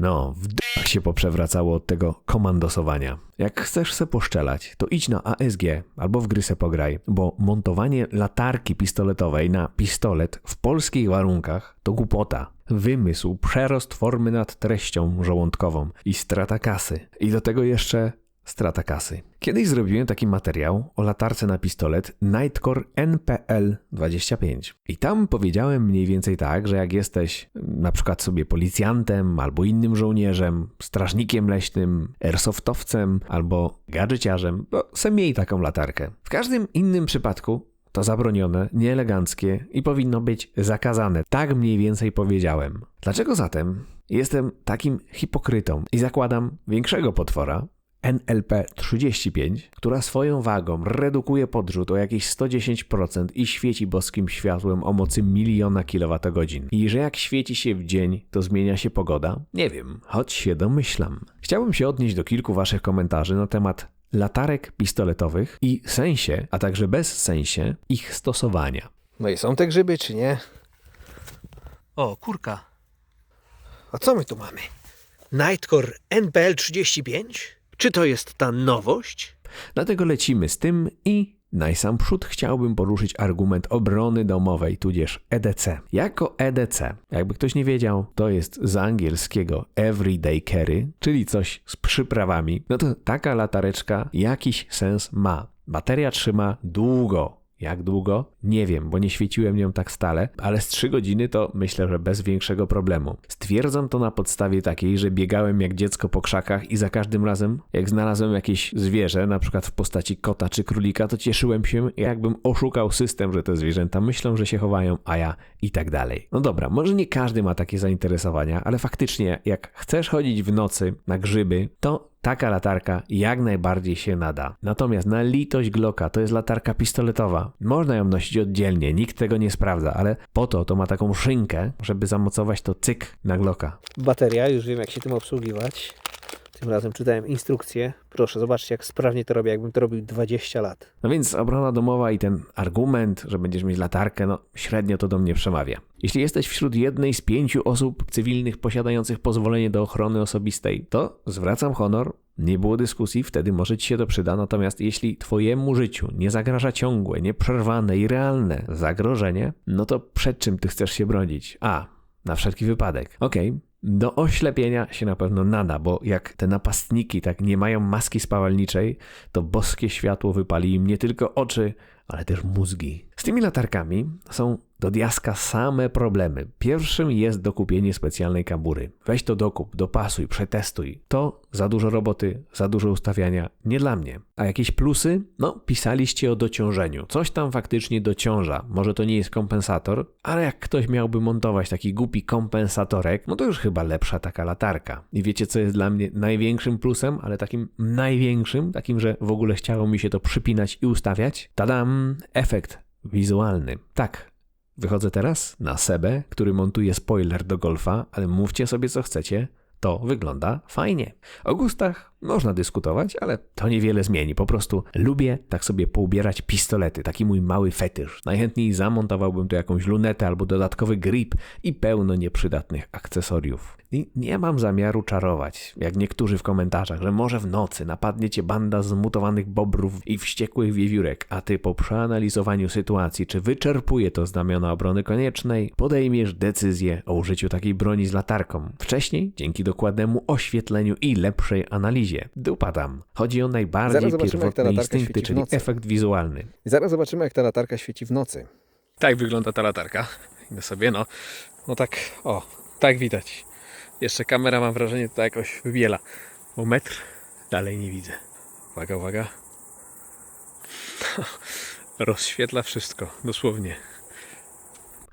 No, w d- się poprzewracało od tego komandosowania. Jak chcesz se poszczelać, to idź na ASG albo w gry se pograj, bo montowanie latarki pistoletowej na pistolet w polskich warunkach to głupota. Wymysł, przerost formy nad treścią żołądkową i strata kasy. I do tego jeszcze strata kasy. Kiedyś zrobiłem taki materiał o latarce na pistolet Nightcore NPL 25. I tam powiedziałem mniej więcej tak, że jak jesteś na przykład sobie policjantem albo innym żołnierzem, strażnikiem leśnym, airsoftowcem albo gadżeciarzem, to se miej taką latarkę. W każdym innym przypadku to zabronione, nieeleganckie i powinno być zakazane. Tak mniej więcej powiedziałem. Dlaczego zatem jestem takim hipokrytą i zakładam większego potwora, NLP 35, która swoją wagą redukuje podrzut o jakieś 110% i świeci boskim światłem o mocy miliona kilowatogodzin. I że jak świeci się w dzień, to zmienia się pogoda? Nie wiem, choć się domyślam. Chciałbym się odnieść do kilku waszych komentarzy na temat latarek pistoletowych i sensie, a także bez sensie ich stosowania. No i są te grzyby, czy nie? O, kurka. A co my tu mamy? Nightcore NPL 35? Czy to jest ta nowość? Dlatego lecimy z tym i najsamprzód chciałbym poruszyć argument obrony domowej, tudzież EDC. Jako EDC, jakby ktoś nie wiedział, to jest z angielskiego everyday carry, czyli coś z przyprawami, no to taka latareczka jakiś sens ma. Bateria trzyma długo, jak długo? Nie wiem, bo nie świeciłem nią tak stale, ale z 3 godziny to myślę, że bez większego problemu. Stwierdzam to na podstawie takiej, że biegałem jak dziecko po krzakach i za każdym razem, jak znalazłem jakieś zwierzę, na przykład w postaci kota czy królika, to cieszyłem się, jakbym oszukał system, że te zwierzęta myślą, że się chowają, a ja i tak dalej. No dobra, może nie każdy ma takie zainteresowania, ale faktycznie, jak chcesz chodzić w nocy na grzyby, to taka latarka jak najbardziej się nada. Natomiast na litość Glocka to jest latarka pistoletowa. Można ją nosić oddzielnie, nikt tego nie sprawdza, ale po to to ma taką szynkę, żeby zamocować to cyk na Glocka. Bateria, już wiem jak się tym obsługiwać. Tym razem czytałem instrukcję. Proszę, zobaczcie jak sprawnie to robię, jakbym to robił 20 lat. No więc obrona domowa i ten argument, że będziesz mieć latarkę, no średnio to do mnie przemawia. Jeśli jesteś wśród jednej z pięciu osób cywilnych posiadających pozwolenie do ochrony osobistej, to zwracam honor, nie było dyskusji, wtedy może ci się to przyda. Natomiast jeśli twojemu życiu nie zagraża ciągłe, nieprzerwane i realne zagrożenie, no to przed czym ty chcesz się bronić? A, na wszelki wypadek. Okej, do oślepienia się na pewno nada, bo jak te napastniki tak nie mają maski spawalniczej, to boskie światło wypali im nie tylko oczy, ale też mózgi. Z tymi latarkami są do diaska same problemy. Pierwszym jest dokupienie specjalnej kabury. Weź to dokup, dopasuj, przetestuj. To za dużo roboty, za dużo ustawiania. Nie dla mnie. A jakieś plusy? No, pisaliście o dociążeniu. Coś tam faktycznie dociąża. Może to nie jest kompensator, ale jak ktoś miałby montować taki głupi kompensatorek, no to już chyba lepsza taka latarka. I wiecie, co jest dla mnie największym plusem, ale takim największym, takim, że w ogóle chciało mi się to przypinać i ustawiać? Tadam! Efekt wizualny. Tak, Wychodzę teraz na Sebę, który montuje spoiler do golfa, ale mówcie sobie co chcecie, to wygląda fajnie. O gustach można dyskutować, ale to niewiele zmieni. Po prostu lubię tak sobie poubierać pistolety, taki mój mały fetysz. Najchętniej zamontowałbym tu jakąś lunetę albo dodatkowy grip i pełno nieprzydatnych akcesoriów. I nie mam zamiaru czarować, jak niektórzy w komentarzach, że może w nocy napadnie cię banda zmutowanych bobrów i wściekłych wiewiórek, a ty po przeanalizowaniu sytuacji, czy wyczerpuje to znamiona obrony koniecznej, podejmiesz decyzję o użyciu takiej broni z latarką. Wcześniej, dzięki dokładnemu oświetleniu i lepszej analizie. Dupa tam. Chodzi o najbardziej pierwotne instynkty, czyli efekt wizualny. I zaraz zobaczymy jak ta latarka świeci w nocy. Tak wygląda ta latarka. Idę sobie, no. No tak, o, tak widać. Jeszcze kamera, mam wrażenie, to jakoś wybiela. Bo metr dalej nie widzę. Uwaga, uwaga. Rozświetla wszystko, dosłownie.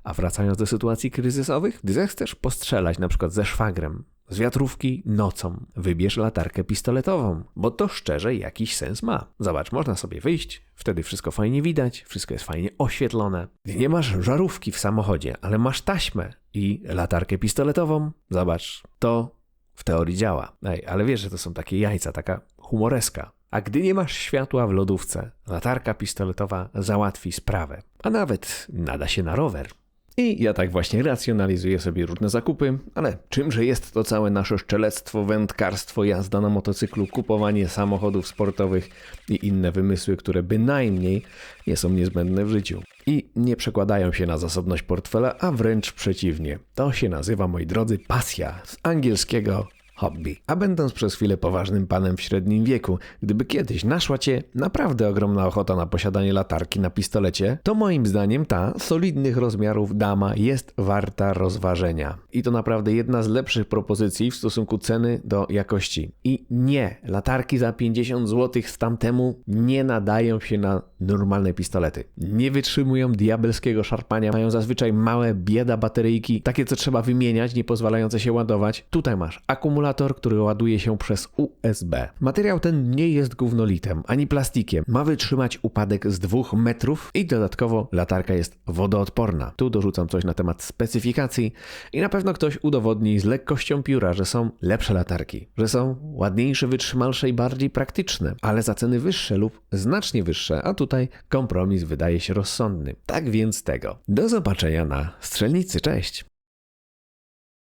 A wracając do sytuacji kryzysowych, gdy zechcesz postrzelać na przykład ze szwagrem, z wiatrówki nocą, wybierz latarkę pistoletową, bo to szczerze jakiś sens ma. Zobacz, można sobie wyjść, wtedy wszystko fajnie widać, wszystko jest fajnie oświetlone. Nie masz żarówki w samochodzie, ale masz taśmę i latarkę pistoletową, zobacz, to w teorii działa. Ej, ale wiesz, że to są takie jajca, taka humoreska. A gdy nie masz światła w lodówce, latarka pistoletowa załatwi sprawę. A nawet nada się na rower. I ja tak właśnie racjonalizuję sobie różne zakupy, ale czymże jest to całe nasze szczelectwo, wędkarstwo, jazda na motocyklu, kupowanie samochodów sportowych i inne wymysły, które bynajmniej nie są niezbędne w życiu. I nie przekładają się na zasobność portfela, a wręcz przeciwnie. To się nazywa, moi drodzy, pasja z angielskiego hobby. A będąc przez chwilę poważnym panem w średnim wieku, gdyby kiedyś naszła cię naprawdę ogromna ochota na posiadanie latarki na pistolecie, to moim zdaniem ta solidnych rozmiarów dama jest warta rozważenia. I to naprawdę jedna z lepszych propozycji w stosunku ceny do jakości. I nie, latarki za 50 zł z tamtemu nie nadają się na normalne pistolety. Nie wytrzymują diabelskiego szarpania, mają zazwyczaj małe bieda bateryjki, takie co trzeba wymieniać, nie pozwalające się ładować. Tutaj masz akumulator, który ładuje się przez USB. Materiał ten nie jest gównolitem ani plastikiem. Ma wytrzymać upadek z 2 metrów i dodatkowo latarka jest wodoodporna. Tu dorzucam coś na temat specyfikacji i na pewno ktoś udowodni z lekkością pióra, że są lepsze latarki, że są ładniejsze, wytrzymalsze i bardziej praktyczne, ale za ceny wyższe lub znacznie wyższe, a tutaj kompromis wydaje się rozsądny. Tak więc tego. Do zobaczenia na strzelnicy. Cześć!